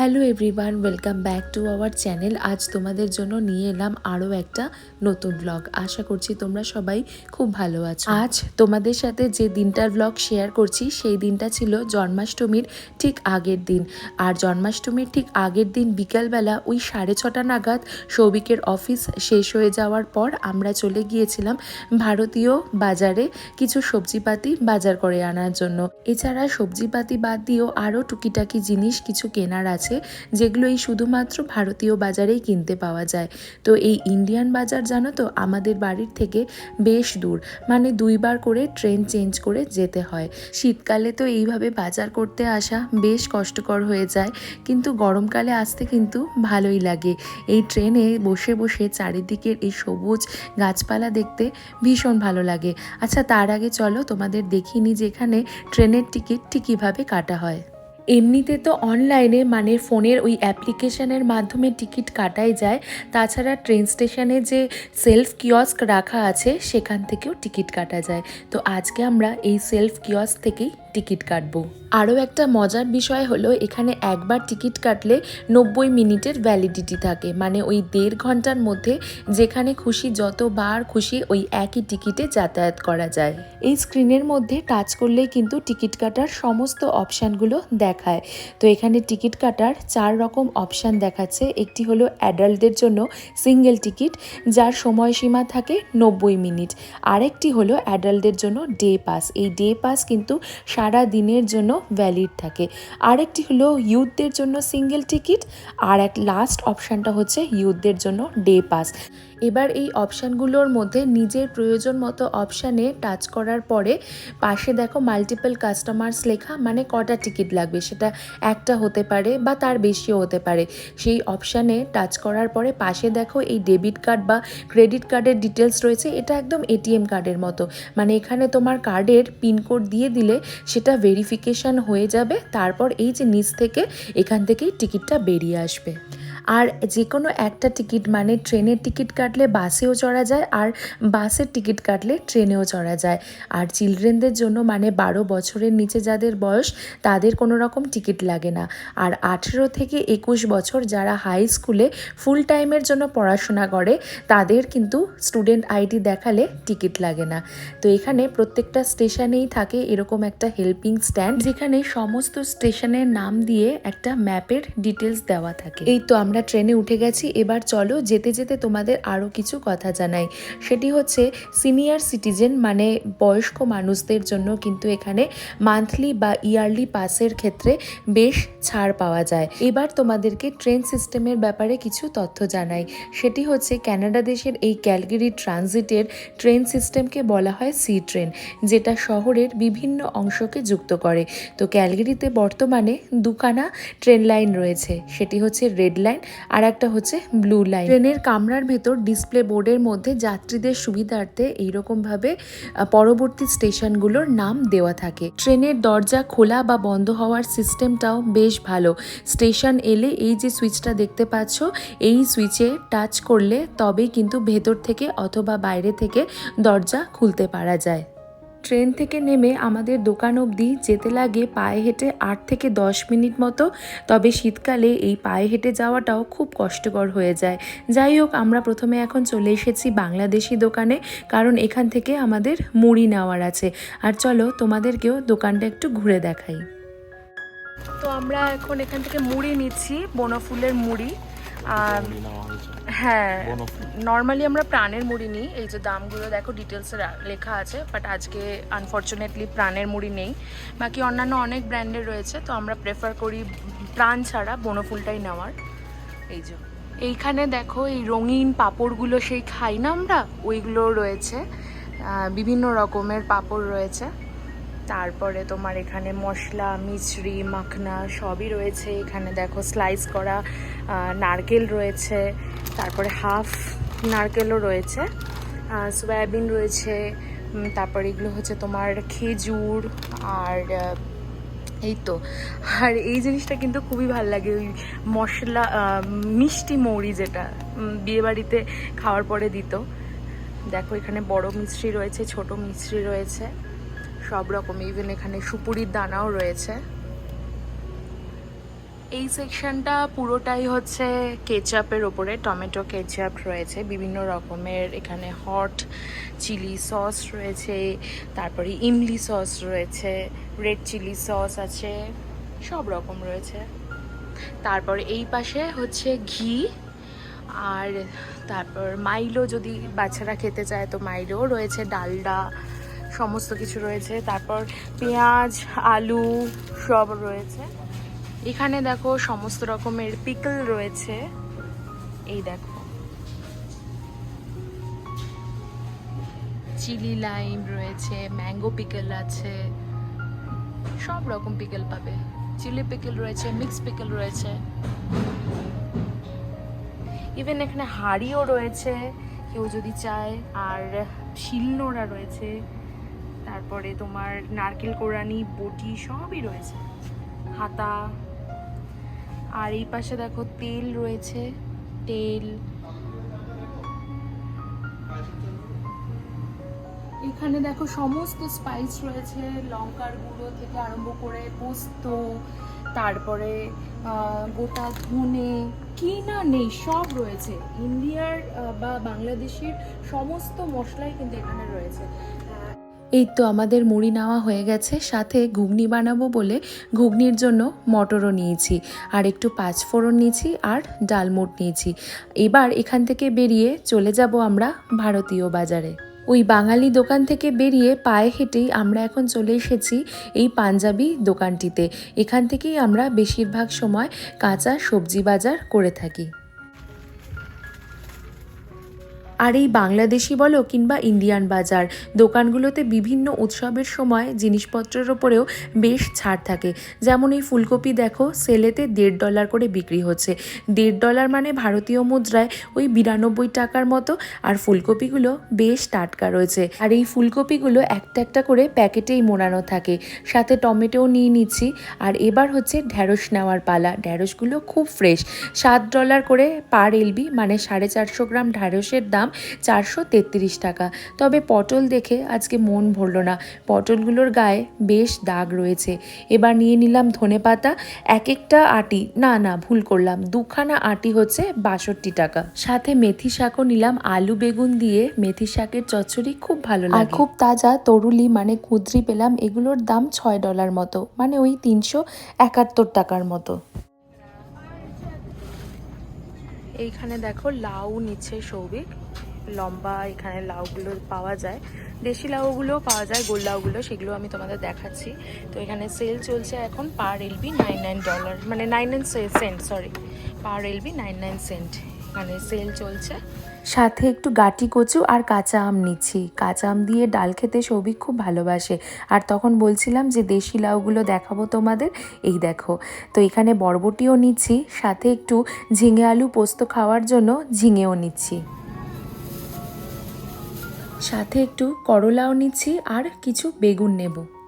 Hello everyone, welcome back to our channel. আজ তোমাদের জন্য নিয়ে এলাম আরও একটা নতুন ব্লগ আশা করছি তোমরা সবাই খুব ভালো আছো। আজ তোমাদের সাথে যে দিনটার ব্লগ শেয়ার করছি, সেই দিনটা ছিল জন্মাষ্টমীর ঠিক আগের দিন। আর জন্মাষ্টমীর ঠিক আগের দিন বিকালবেলা ওই সাড়ে ছটা নাগাদ সৌভিকের অফিস শেষ হয়ে যাওয়ার পর আমরা চলে গিয়েছিলাম ভারতীয় বাজারে কিছু সবজিপাতি বাজার করে আনার জন্য। এছাড়া সবজিপাতি বাদ দিয়েও আরও টুকিটাকি জিনিস কিছু কেনার আছে। যেগুলো এই শুধুমাত্র ভারতীয় বাজারেই কিনতে পাওয়া যায়। তো এই ইন্ডিয়ান বাজার জানো তো, আমাদের বাড়ির থেকে বেশ দূর। মানে দুইবার করে ট্রেন চেঞ্জ করে যেতে হয়। শীতকালে তো এইভাবে বাজার করতে আসা বেশ কষ্টকর হয়ে যায়, কিন্তু গরমকালে আসতে কিন্তু ভালোই লাগে। এই ট্রেনে বসে বসে চারিদিকের এই সবুজ গাছপালা দেখতে ভীষণ ভালো লাগে। আচ্ছা তার আগে চলো তোমাদের দেখিনি যে এখানে ট্রেনের টিকিট ঠিক কীভাবে কাটা হয়। এমনিতে তো অনলাইনে মানে ফোনের ওই অ্যাপ্লিকেশানের মাধ্যমে টিকিট কাটাই যায়। তাছাড়া ট্রেন স্টেশনে যে সেলফ কিয়স্ক রাখা আছে, সেখান থেকেও টিকিট কাটা যায়। তো আজকে আমরা এই সেলফ কিয়স্ক থেকেই টিকিট কাটবো। আরও একটা মজার বিষয় হলো, এখানে একবার টিকিট কাটলে নব্বই মিনিটের ভ্যালিডিটি থাকে। মানে ওই দেড় ঘণ্টার মধ্যে যেখানে খুশি, যতবার খুশি ওই একই টিকিটে যাতায়াত করা যায়। এই স্ক্রিনের মধ্যে টাচ করলেই কিন্তু টিকিট কাটার সমস্ত অপশানগুলো দেখায়। তো এখানে টিকিট কাটার চার রকম অপশান দেখাচ্ছে। একটি হলো অ্যাডাল্টদের জন্য সিঙ্গেল টিকিট যার সময়সীমা থাকে নব্বই মিনিট। আরেকটি হলো অ্যাডাল্টদের জন্য ডে পাস এই ডে পাস কিন্তু সারা দিনের জন্য ভ্যালিড থাকে। আরেকটি হলো ইউথদের জন্য সিঙ্গেল টিকিট আর এক লাস্ট অপশানটা হচ্ছে ইউথদের জন্য ডে পাস এবার এই অপশানগুলোর মধ্যে নিজের প্রয়োজন মতো অপশানে টাচ করার পরে পাশে দেখো মাল্টিপল কাস্টমার্স লেখা মানে কটা টিকিট লাগবে? সেটা একটা হতে পারে বা তার বেশিও হতে পারে। সেই অপশানে টাচ করার পরে পাশে দেখো এই ডেবিট কার্ড বা ক্রেডিট কার্ডের ডিটেলস রয়েছে। এটা একদম এটিএম কার্ডের মতো। মানে এখানে তোমার কার্ডের পিনকোড দিয়ে দিলে সেটা ভেরিফিকেশান হয়ে যাবে তারপর এই যে নিচ থেকে এখান থেকেই টিকিটটা বেরিয়ে আসবে। আর যে কোনো একটা টিকিট মানে ট্রেনের টিকিট কাটলে বাসেও চড়া যায় আর বাসের টিকিট কাটলে ট্রেনেও চড়া যায়। আর চিলড্রেনদের জন্য মানে বারো বছরের নিচে যাদের বয়স, তাদের কোনো রকম টিকিট লাগে না। আর আঠেরো থেকে একুশ বছর যারা হাই স্কুলে ফুল টাইমের জন্য পড়াশোনা করে, তাদের কিন্তু স্টুডেন্ট আইডি দেখালে টিকিট লাগে না। তো এখানে প্রত্যেকটা স্টেশনেই থাকে এরকম একটা হেল্পিং স্ট্যান্ড, যেখানে সমস্ত স্টেশনের নাম দিয়ে একটা ম্যাপের ডিটেলস দেওয়া থাকে। এই তো আমরা ট্রেনে উঠে গেছি, এবার চলো যেতে যেতে তোমাদের আরও কিছু কথা জানাই। সেটি হচ্ছে সিনিয়র সিটিজেন মানে বয়স্ক মানুষদের জন্য কিন্তু এখানে মান্থলি বা ইয়ারলি পাসের ক্ষেত্রে বেশ ছাড় পাওয়া যায়। এবার তোমাদেরকে ট্রেন সিস্টেমের ব্যাপারে কিছু তথ্য জানাই। সেটি হচ্ছে, কানাডা দেশের এই ক্যালগেরি ট্রানজিটের ট্রেন সিস্টেমকে বলা হয় সি ট্রেন যেটা শহরের বিভিন্ন অংশকে যুক্ত করে। তো ক্যালগেরিতে বর্তমানে দুখানা ট্রেন লাইন রয়েছে। সেটি হচ্ছে রেড লাইন আর একটা হচ্ছে ব্লু লাইন ট্রেনের কামরার ভেতর ডিসপ্লে বোর্ডের মধ্যে যাত্রীদের সুবিধার্থে এইরকমভাবে পরবর্তী স্টেশনগুলোর নাম দেওয়া থাকে। ট্রেনের দরজা খোলা বা বন্ধ হওয়ার সিস্টেমটাও বেশ ভালো। স্টেশন এলে এই যে সুইচটা দেখতে পাচ্ছ, এই সুইচে টাচ করলে তবেই কিন্তু ভেতর থেকে অথবা বাইরে থেকে দরজা খুলতে পারা যায়। ট্রেন থেকে নেমে আমাদের দোকান অবধি যেতে লাগে পায়ে হেঁটে আট থেকে দশ মিনিট মতো। তবে শীতকালে এই পায়ে হেঁটে যাওয়াটাও খুব কষ্টকর হয়ে যায়। যাই হোক আমরা প্রথমে এখন চলে এসেছি বাংলাদেশি দোকানে কারণ এখান থেকে আমাদের মুড়ি নেওয়ার আছে। আর চলো তোমাদেরকেও দোকানটা একটু ঘুরে দেখাই। তো আমরা এখন এখান থেকে মুড়ি নিচ্ছি বনফুলের মুড়ি। আর হ্যাঁ নর্মালি আমরা প্রাণের মুড়ি নিই। এই যে দামগুলো দেখো ডিটেলসে লেখা আছে বাট আজকে আনফর্চুনেটলি প্রাণের মুড়ি নেই। বাকি অন্যান্য অনেক ব্র্যান্ডের রয়েছে তো আমরা প্রেফার করি প্রাণ ছাড়া বনফুলটাই নেওয়ার। এই যে এইখানে দেখো এই রঙিন পাপড়গুলো সেই খাই না আমরা? ওইগুলো রয়েছে। বিভিন্ন রকমের পাপড় রয়েছে। তারপরে তোমার এখানে মশলা, মিছরি, মাখনা সবই রয়েছে। এখানে দেখো স্লাইস করা নারকেল রয়েছে, তারপরে হাফ নারকেলও রয়েছে সয়াবিন রয়েছে তারপরে এগুলো হচ্ছে তোমার খেজুর আর এই তো। আর এই জিনিসটা কিন্তু খুবই ভালো লাগে, ওই মশলা মিষ্টি মৌরি যেটা বিয়েবাড়িতে খাওয়ার পরে দিত। দেখো এখানে বড় মিষ্টি রয়েছে, ছোট মিষ্টি রয়েছে। সব রকম ইভেন এখানে সুপুরির দানাও রয়েছে। এই সেকশনটা পুরোটাই হচ্ছে কেচাপের ওপরে, টমেটো কেচাপ রয়েছে, বিভিন্ন রকমের এখানে হট চিলি সস রয়েছে, তারপরে ইমলি সস রয়েছে রেড চিলি সস আছে, সব রকম রয়েছে। তারপরে এই পাশে হচ্ছে ঘি, আর তারপর মাইলো যদি বাচ্চারা খেতে চায়, তো মাইলো রয়েছে, ডালডা সমস্ত কিছু রয়েছে। তারপর পেঁয়াজ, আলু সব রয়েছে। এখানে দেখো সমস্ত রকমের পিকল রয়েছে। এই দেখো। চিলি লাইম রয়েছে, ম্যাঙ্গো পিকল আছে। সব রকম পিকল পাবে। চিলি পিকল রয়েছে, মিক্স পিকল রয়েছে। ইভেন এখানে হাড়িও রয়েছে, কেউ যদি চায়। আর শিলনোড়া রয়েছে। তারপরে তোমার নারকেল কোরানি, বটি সবই রয়েছে। হাতা। আর এই পাশে দেখো তেল রয়েছে। তেল। এখানে দেখো সমস্ত স্পাইস রয়েছে, লঙ্কার গুঁড়ো থেকে আরম্ভ করে পোস্ত, তারপরে গোটা ধনে, কি না নেই, সব রয়েছে। ইন্ডিয়ার বা বাংলাদেশের সমস্ত মশলাই কিন্তু এখানে রয়েছে। এই তো আমাদের মুড়ি নেওয়া হয়ে গেছে, সাথে ঘুগনি বানাবো বলে ঘুগনির জন্য মটরও নিয়েছি, আর একটু পাঁচফোড়ন নিয়েছি আর ডালমুট নিয়েছি। এবার এখান থেকে বেরিয়ে চলে যাব আমরা ভারতীয় বাজারে। ওই বাঙালি দোকান থেকে বেরিয়ে পায়ে হেঁটেই আমরা এখন চলে এসেছি এই পাঞ্জাবি দোকানটিতে। এখান থেকেই আমরা বেশিরভাগ সময় কাঁচা সবজি বাজার করে থাকি। আর এই বাংলাদেশি বলো কিংবা ইন্ডিয়ান বাজার, দোকানগুলোতে বিভিন্ন উৎসবের সময় জিনিসপত্রের ওপরেও বেশ ছাড় থাকে। যেমন এই ফুলকপি দেখো, সেলেতে দেড় ডলার করে বিক্রি হচ্ছে। দেড় ডলার মানে ভারতীয় মুদ্রায় ওই বিরানব্বই টাকার মতো, আর ফুলকপিগুলো বেশ টাটকা রয়েছে। আর এই ফুলকপিগুলো একটা একটা করে প্যাকেটেই মোড়ানো থাকে। সাথে টমেটোও নিয়ে নিচ্ছি। আর এবার হচ্ছে ঢ্যাঁড়স নেওয়ার পালা। ঢ্যাঁড়সগুলো খুব ফ্রেশ। সাত ডলার করে পার এলবি মানে সাড়ে চারশো গ্রাম ঢ্যাঁড়সের দাম চারশো তেত্রিশ টাকা। তবে পটল দেখে আজকে মন ভরলো না। পটলগুলোর গায়ে বেশ দাগ রয়েছে। এবার নিয়ে নিলাম ধনে পাতা এক একটা আটি। না না ভুল করলাম। দুখানা আটি হচ্ছে বাষট্টি টাকা। সাথে মেথি শাকও নিলাম। আলু বেগুন দিয়ে মেথি শাকের চচ্চড়ি খুব ভালো লাগে। আর খুব তাজা তরুলি মানে কুদ্রি পেলাম। এগুলোর দাম ছয় ডলার মতো। মানে ওই তিনশো একাত্তর টাকার মতো। এইখানে দেখো লাউ নিচ্ছে সৌভিক। লম্বা এখানে লাউগুলো পাওয়া যায়। দেশি লাউগুলো পাওয়া যায়, গোল লাউগুলো, সেগুলো আমি তোমাদের দেখাচ্ছি। তো এখানে সেল চলছে এখন per LB nine nine dollar মানে nine nine cent sorry per LB nine nine cent মানে সেল চলছে। সাথে একটু গাটি কচু আর কাঁচা আম নিচ্ছি। কাঁচা আম দিয়ে ডাল খেতে সৌভিক খুব ভালোবাসে। আর তখন বলছিলাম যে, দেশি লাউগুলো দেখাবো তোমাদের। এই দেখো, তো এখানে বরবটিও নিচ্ছি, সাথে একটু ঝিঙে আলু পোস্ত খাওয়ার জন্য ঝিঙেও নিচ্ছি। সাথে একটু করলাও নিচ্ছি আর কিছু বেগুন নেব।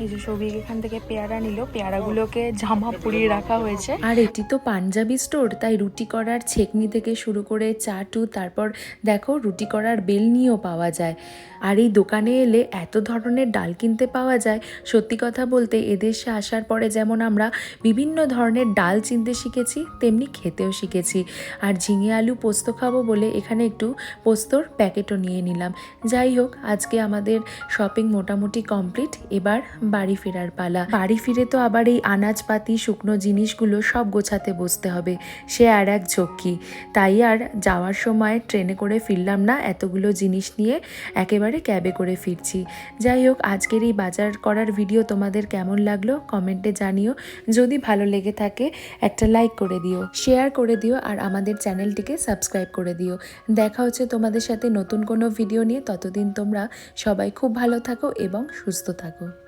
এই যে সৌভিক এখান থেকে পেয়ারা নিল। পেয়ারাগুলোকে জামা পুড়িয়ে রাখা হয়েছে। আর এটি তো পাঞ্জাবি স্টোর, তাই রুটি করার ছেকনি থেকে শুরু করে চাটু, তারপর দেখো রুটি করার বেল নিয়েও পাওয়া যায়। আর এই দোকানে এলে এত ধরনের ডাল কিনতে পাওয়া যায়। সত্যি কথা বলতে এদেশে আসার পরে যেমন আমরা বিভিন্ন ধরনের ডাল চিনতে শিখেছি, তেমনি খেতেও শিখেছি। আর ঝিঙে আলু পোস্ত খাব বলে এখানে একটু পোস্তর প্যাকেটও নিয়ে নিলাম। যাই হোক, আজকে আমাদের শপিং মোটামুটি কমপ্লিট এবার বাড়ি ফেরার পালা। বাড়ি ফিরে তো আবার এই আনাজপাতি, শুকনো জিনিসগুলো সব গোছাতে বসতে হবে, সে আর এক ঝক্কি। তাই আর যাওয়ার সময় ট্রেনে করে ফিরলাম না, এতগুলো জিনিস নিয়ে একেবারে ক্যাবে করে ফিরছি। যাই হোক, আজকের এই বাজার করার ভিডিও তোমাদের কেমন লাগল কমেন্টে জানিও। যদি ভালো লেগে থাকে, একটা লাইক করে দিও, শেয়ার করে দিও আর আমাদের চ্যানেলটিকে সাবস্ক্রাইব করে দিও। দেখা হচ্ছে তোমাদের সাথে নতুন কোনো ভিডিও নিয়ে। ততদিন তোমরা সবাই খুব ভালো থাকো এবং সুস্থ থাকো।